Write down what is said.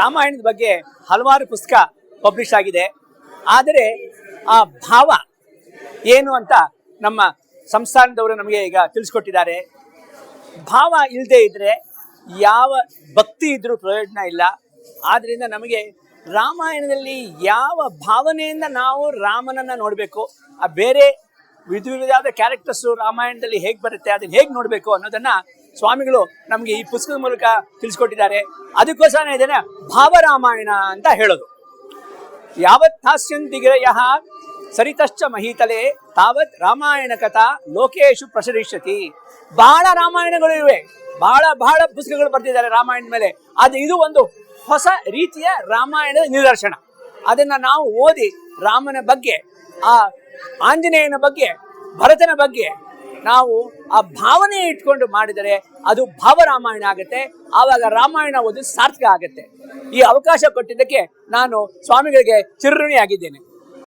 ರಾಮಾಯಣದ ಬಗ್ಗೆ ಹಲವಾರು ಪುಸ್ತಕ ಪಬ್ಲಿಷ್ ಆಗಿದೆ. ಆದರೆ ಆ ಭಾವ ಏನು ಅಂತ ನಮ್ಮ ಸಂಸ್ಥಾನದವರು ನಮಗೆ ಈಗ ತಿಳಿಸ್ಕೊಟ್ಟಿದ್ದಾರೆ. ಭಾವ ಇಲ್ಲದೆ ಇದ್ದರೆ ಯಾವ ಭಕ್ತಿ ಇದ್ರೂ ಪ್ರಯೋಜನ ಇಲ್ಲ. ಆದ್ದರಿಂದ ನಮಗೆ ರಾಮಾಯಣದಲ್ಲಿ ಯಾವ ಭಾವನೆಯಿಂದ ನಾವು ರಾಮನನ್ನು ನೋಡಬೇಕು, ಆ ಬೇರೆ ವಿಧ ವಿಧವಾದ ಕ್ಯಾರೆಕ್ಟರ್ಸು ರಾಮಾಯಣದಲ್ಲಿ ಹೇಗೆ ಬರುತ್ತೆ, ಅದನ್ನ ಹೇಗೆ ನೋಡಬೇಕು ಅನ್ನೋದನ್ನ ಸ್ವಾಮಿಗಳು ನಮಗೆ ಈ ಪುಸ್ತಕದ ಮೂಲಕ ತಿಳಿಸ್ಕೊಟ್ಟಿದ್ದಾರೆ. ಅದಕ್ಕೋಸ್ಕರ ಇದನ್ನು ಭಾವರಾಮಾಯಣ ಅಂತ ಹೇಳೋದು. ಯಾವತ್ ಹಾಸ್ಯಂತಿಗೆ ಯಹ ಸರಿತಶ್ಚ ಮಹೀತಲೆ, ತಾವತ್ ರಾಮಾಯಣ ಕಥಾ ಲೋಕೇಶು ಪ್ರಸರಿಷ್ಯತಿ. ಬಹಳ ರಾಮಾಯಣಗಳು ಇವೆ. ಬಹಳ ಬಹಳ ಪುಸ್ತಕಗಳು ಬರ್ತಿದ್ದಾರೆ ರಾಮಾಯಣದ ಮೇಲೆ. ಅದು ಇದು ಒಂದು ಹೊಸ ರೀತಿಯ ರಾಮಾಯಣದ ನಿದರ್ಶನ. ಅದನ್ನ ನಾವು ಓದಿ ರಾಮನ ಬಗ್ಗೆ, ಆ ಆಂಜನೇಯನ ಬಗ್ಗೆ ಭರತನ ಬಗ್ಗೆ ನಾವು ಆ ಭಾವನೆ ಇಟ್ಕೊಂಡು ಮಾಡಿದರೆ ಅದು ಭಾವರಾಮಾಯಣ ಆಗುತ್ತೆ. ಆವಾಗ ರಾಮಾಯಣ ಒಂದು ಸಾರ್ಥಕ ಆಗುತ್ತೆ. ಈ ಅವಕಾಶ ಕೊಟ್ಟಿದ್ದಕ್ಕೆ ನಾನು ಸ್ವಾಮಿಗಳಿಗೆ ಚಿರಋಣಿಯಾಗಿದ್ದೇನೆ.